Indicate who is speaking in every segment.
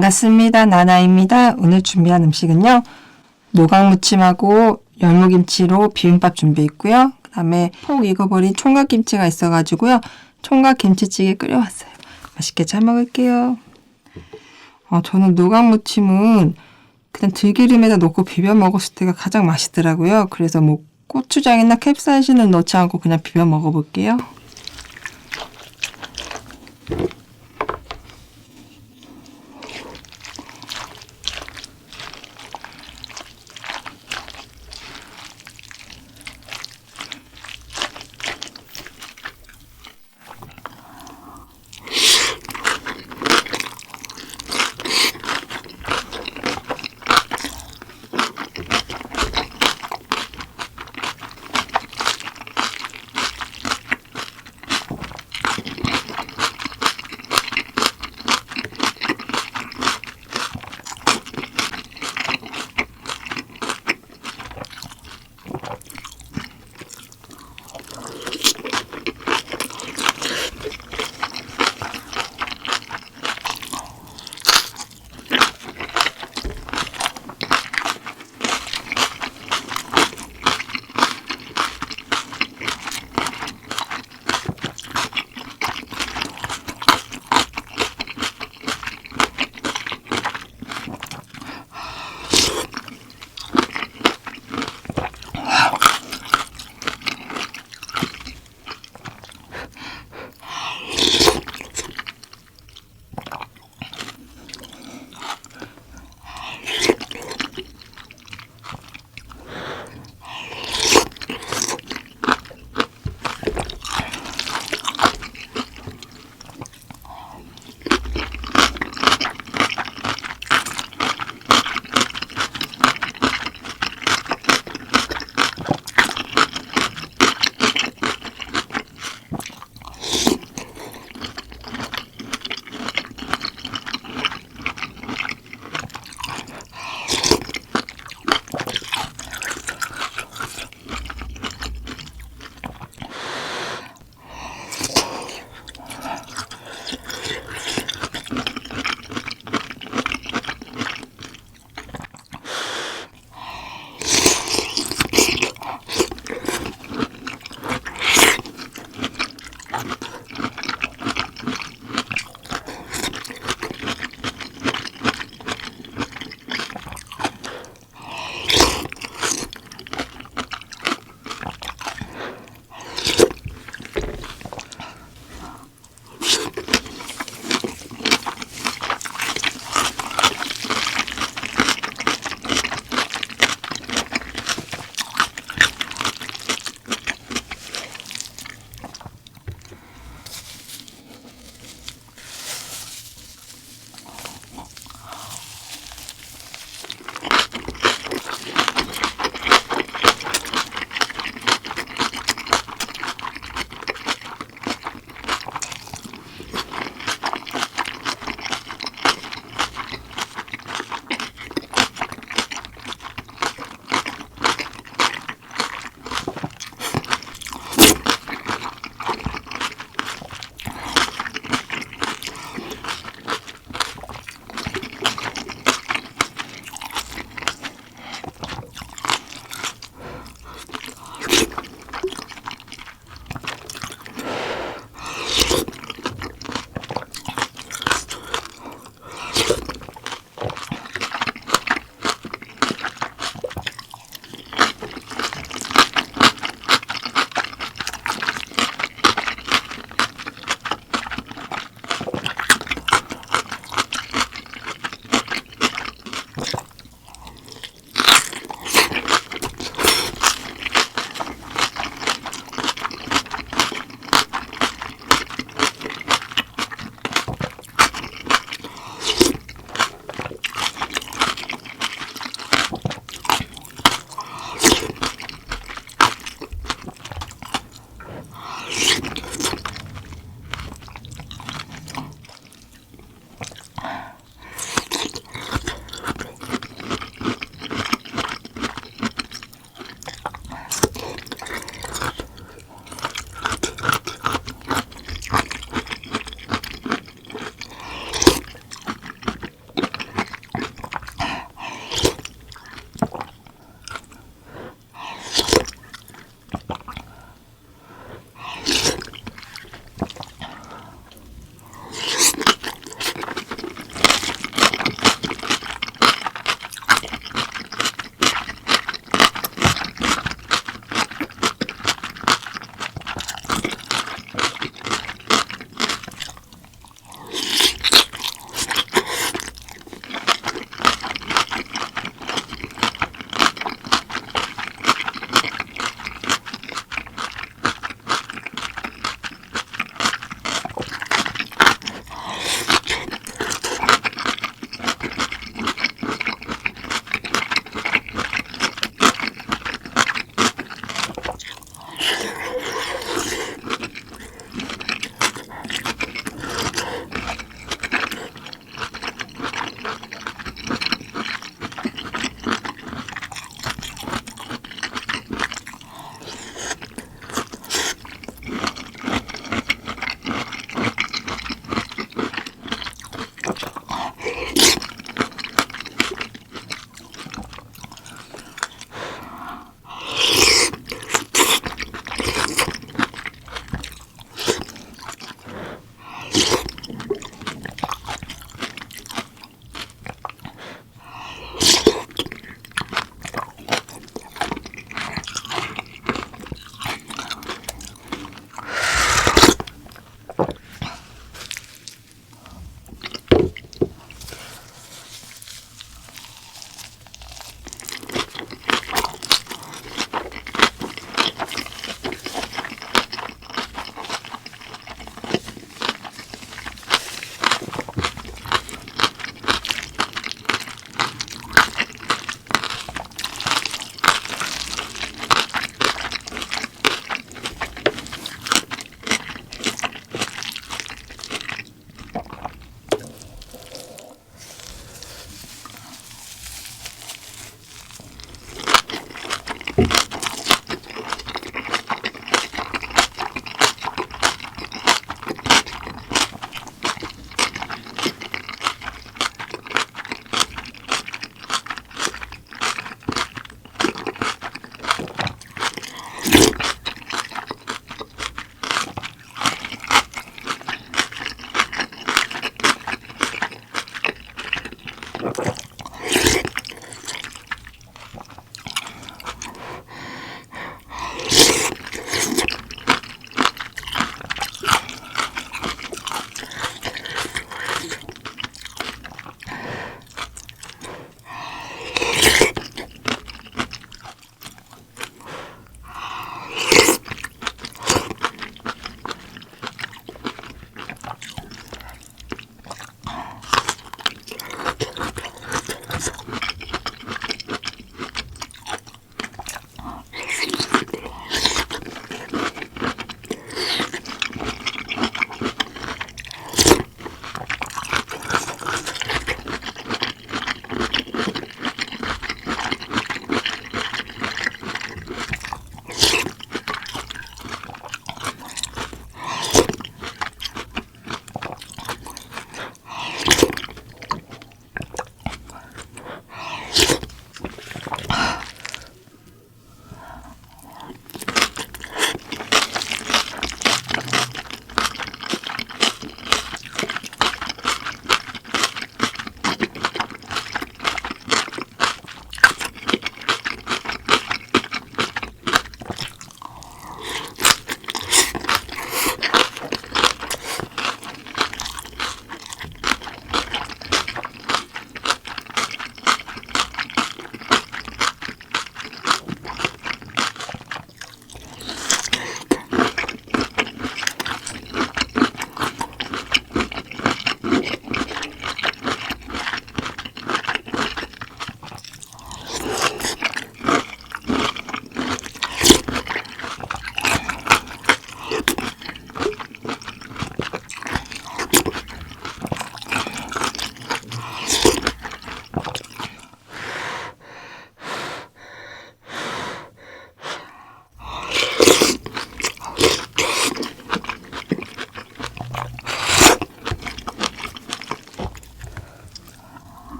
Speaker 1: 반갑습니다. 나나입니다. 오늘 준비한 음식은요. 노각무침하고 열무김치로 비빔밥 준비했고요. 그 다음에 폭 익어버린 총각김치가 있어가지고요. 총각김치찌개 끓여왔어요. 맛있게 잘 먹을게요. 어, 저는 노각무침은 그냥 들기름에다 넣고 비벼 먹었을 때가 가장 맛있더라고요. 그래서 뭐 고추장이나 캡사이신을 넣지 않고 그냥 비벼 먹어볼게요.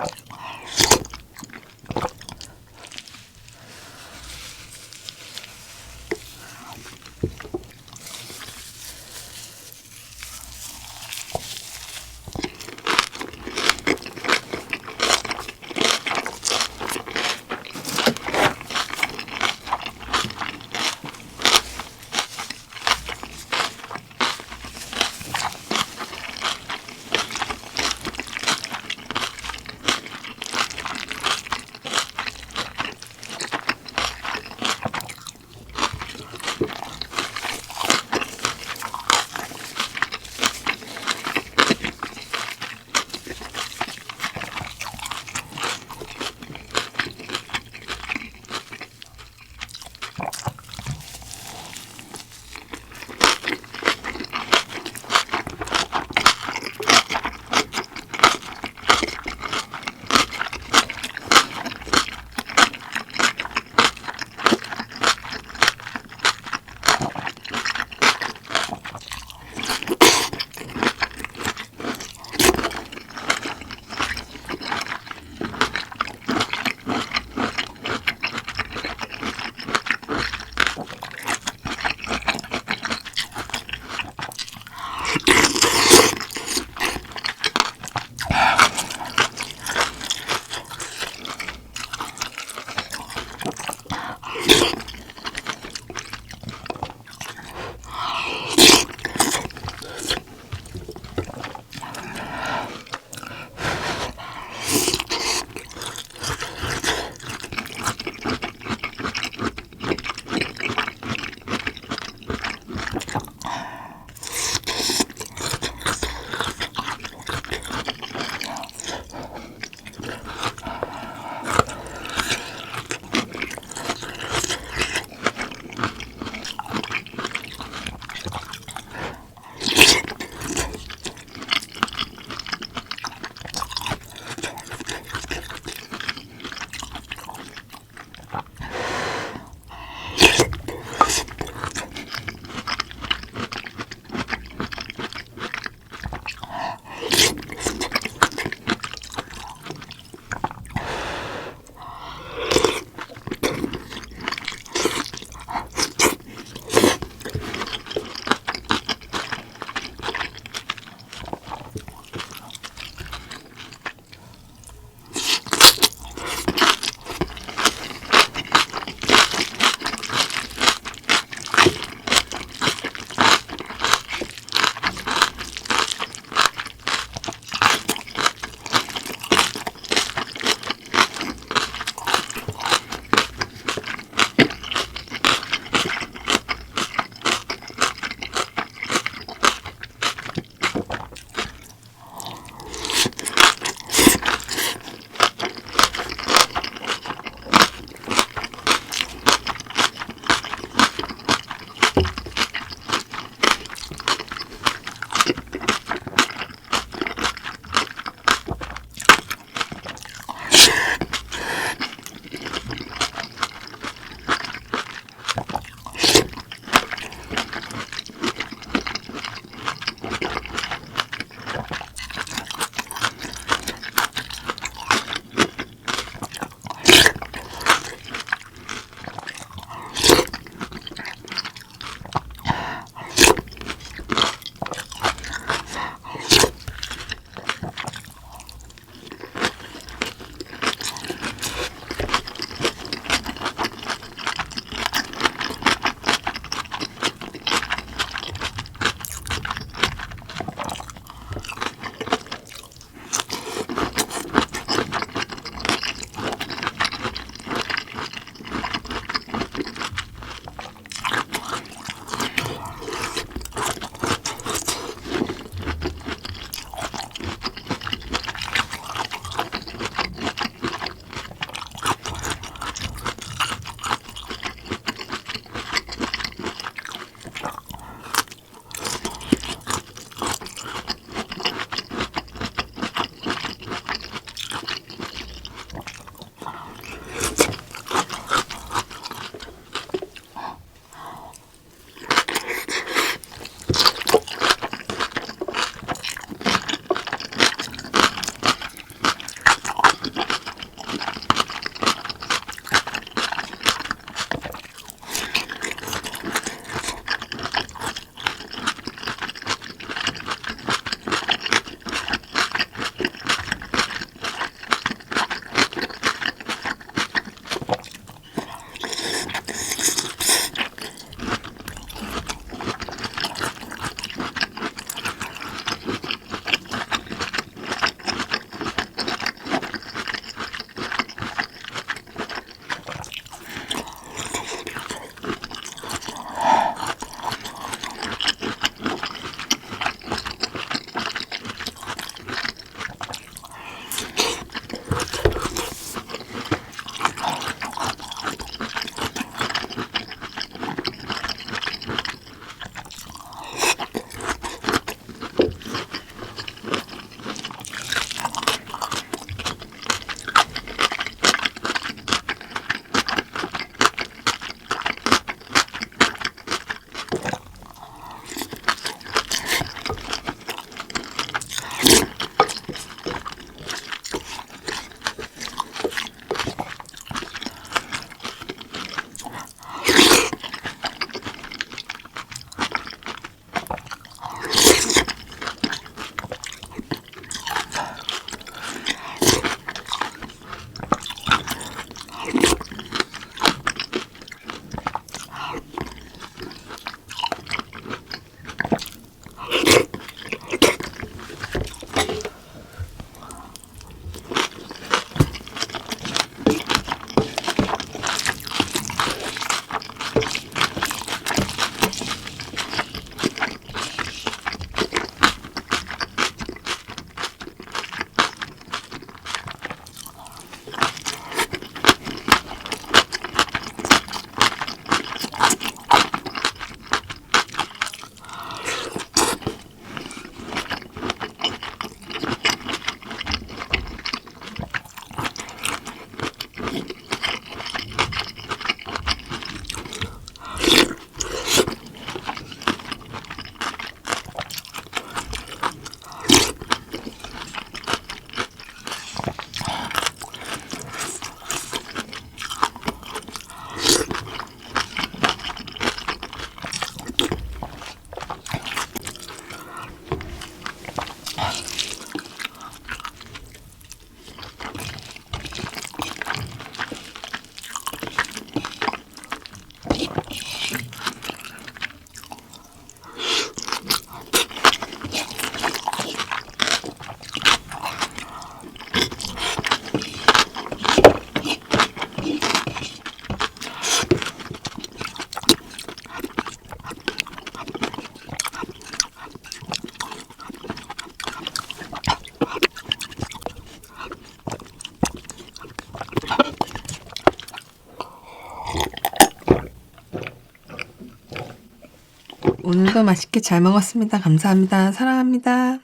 Speaker 1: Thank you. 맛있게 잘 먹었습니다. 감사합니다. 사랑합니다.